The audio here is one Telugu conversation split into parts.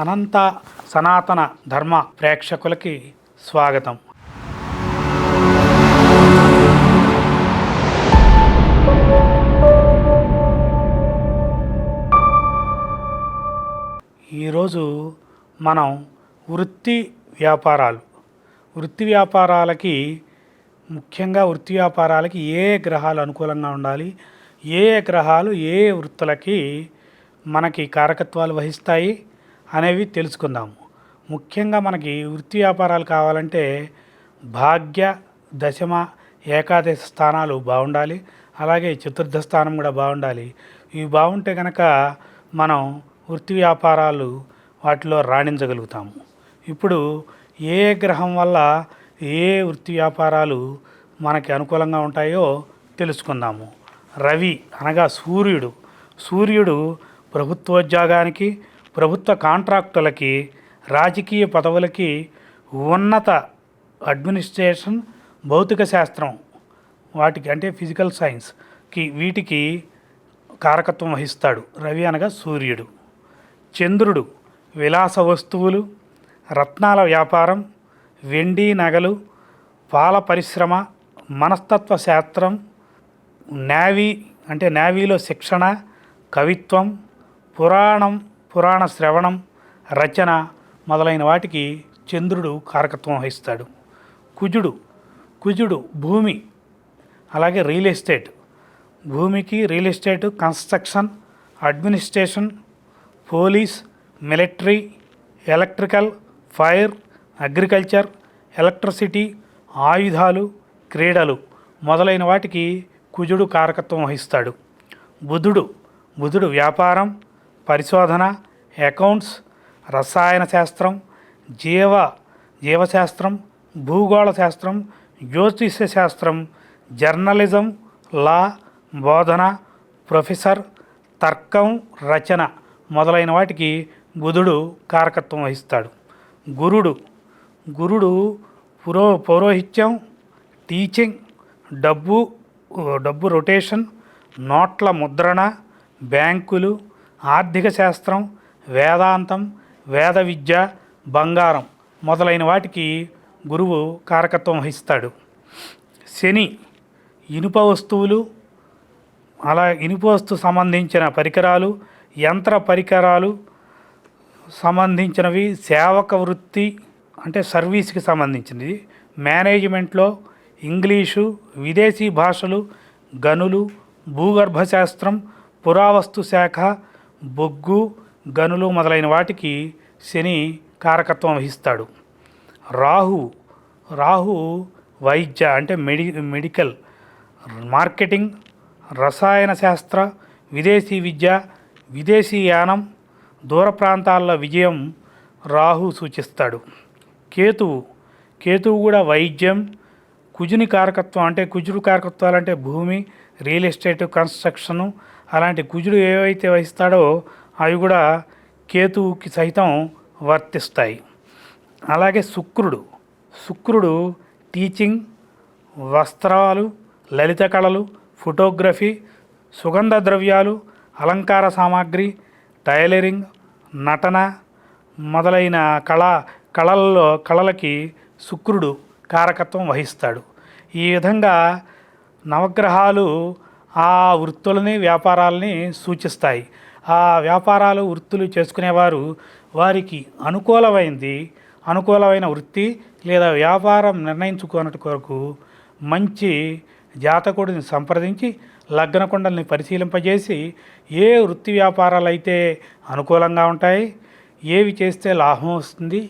అనంత సనాతన ధర్మ ప్రేక్షకులకి స్వాగతం. ఈరోజు మనం వృత్తి వ్యాపారాలు. వృత్తి వ్యాపారాలకి ముఖ్యంగా వృత్తి వ్యాపారాలకి ఏ గ్రహాలు అనుకూలంగా ఉండాలి ఏ గ్రహాలు ఏ వృత్తులకి మనకి కారకత్వాలు వహిస్తాయి అనేవి తెలుసుకుందాము. ముఖ్యంగా మనకి వృత్తి వ్యాపారాలు కావాలంటే భాగ్య దశమ ఏకాదశ స్థానాలు బాగుండాలి. అలాగే చతుర్థ స్థానం కూడా బాగుండాలి. ఇవి బాగుంటే కనుక మనం వృత్తి వ్యాపారాలు వాటిలో రాణించగలుగుతాము. ఇప్పుడు ఏ గ్రహం వల్ల ఏ వృత్తి వ్యాపారాలు మనకి అనుకూలంగా ఉంటాయో తెలుసుకుందాము. రవి అనగా సూర్యుడు. సూర్యుడు ప్రభుత్వోద్యోగానికి ప్రభుత్వ కాంట్రాక్టులకి రాజకీయ పదవులకి ఉన్నత అడ్మినిస్ట్రేషన్ భౌతిక శాస్త్రం వాటికి అంటే ఫిజికల్ సైన్స్కి వీటికి కారకత్వం వహిస్తాడు. రవి అనగా సూర్యుడు. చంద్రుడు విలాస వస్తువులు రత్నాల వ్యాపారం వెండి నగలు పాల పరిశ్రమ మనస్తత్వ శాస్త్రం నావీ అంటే నావీలో శిక్షణ కవిత్వం పురాణం పురాణ శ్రవణం రచన మొదలైన వాటికి చంద్రుడు కారకత్వం వహిస్తాడు. కుజుడు కుజుడు భూమి అలాగే రియల్ ఎస్టేట్. భూమికి real estate construction administration police military electrical fire agriculture electricity ఆయుధాలు క్రీడలు మొదలైన వాటికి కుజుడు కారకత్వం వహిస్తాడు. బుధుడు బుధుడు వ్యాపారం పరిశోధన అకౌంట్స్ రసాయన శాస్త్రం జీవ జీవశాస్త్రం భూగోళ శాస్త్రం జ్యోతిష్య శాస్త్రం జర్నలిజం లా బోధన ప్రొఫెసర్ తర్కం రచన మొదలైన వాటికి బుధుడు కారకత్వం వహిస్తాడు. గురుడు గురుడు పురో పౌరోహిత్యం టీచింగ్ డబ్బు డబ్బు రొటేషన్ నోట్ల ముద్రణ బ్యాంకులు ఆర్థిక శాస్త్రం వేదాంతం వేద విద్య బంగారం మొదలైన వాటికి గురువు కారకత్వం వహిస్తాడు. శని ఇనుప వస్తువులు అలా ఇనుప వస్తువు సంబంధించిన పరికరాలు యంత్ర పరికరాలు సంబంధించినవి సేవక వృత్తి అంటే సర్వీస్కి సంబంధించినది మేనేజ్మెంట్లో ఇంగ్లీషు విదేశీ భాషలు గనులు భూగర్భ శాస్త్రం పురావస్తు శాఖ బొగ్గు గనులు మొదలైన వాటికి శని కారకత్వం వహిస్తాడు. రాహు రాహు వైద్య అంటే మెడి మెడికల్ మార్కెటింగ్ రసాయన శాస్త్ర విదేశీ విద్య విదేశీ యానం దూర ప్రాంతాల్లో విజయం రాహు సూచిస్తాడు. కేతువు కేతువు కూడా వైద్యం కుజుని కారకత్వం అంటే కుజుడు కారకత్వాలు అంటే భూమి రియల్ ఎస్టేట్ కన్స్ట్రక్షను అలాంటి కుజుడు ఏవైతే వహిస్తాడో అవి కూడా కేతువుకి సైతం వర్తిస్తాయి. అలాగే శుక్రుడు శుక్రుడు టీచింగ్ వస్త్రాలు లలిత కళలు ఫోటోగ్రఫీ సుగంధ ద్రవ్యాలు అలంకార సామాగ్రి టైలరింగ్ నటన మొదలైన కళ కళల్లో కళలకి శుక్రుడు కారకత్వం వహిస్తాడు. ఈ విధంగా నవగ్రహాలు ఆ వృత్తులని వ్యాపారాలని సూచిస్తాయి. ఆ వ్యాపారాలు వృత్తులు చేసుకునేవారు వారికి అనుకూలమైంది. అనుకూలమైన వృత్తి లేదా వ్యాపారం నిర్ణయించుకున్నట్టు కొరకు మంచి జాతకుడిని సంప్రదించి లగ్న కుండల్ని పరిశీలింపజేసి ఏ వృత్తి వ్యాపారాలు అయితే అనుకూలంగా ఉంటాయి ఏవి చేస్తే లాభం వస్తుంది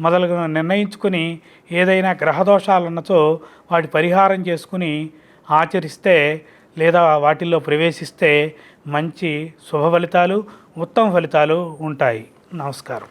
మొదలుగా నిర్ణయించుకుని ఏదైనా గ్రహదోషాలున్నచో వాటి పరిహారం చేసుకుని ఆచరిస్తే లేదా వాటిల్లో ప్రవేశిస్తే మంచి శుభ ఫలితాలు ఉత్తమ ఫలితాలు ఉంటాయి. నమస్కారం.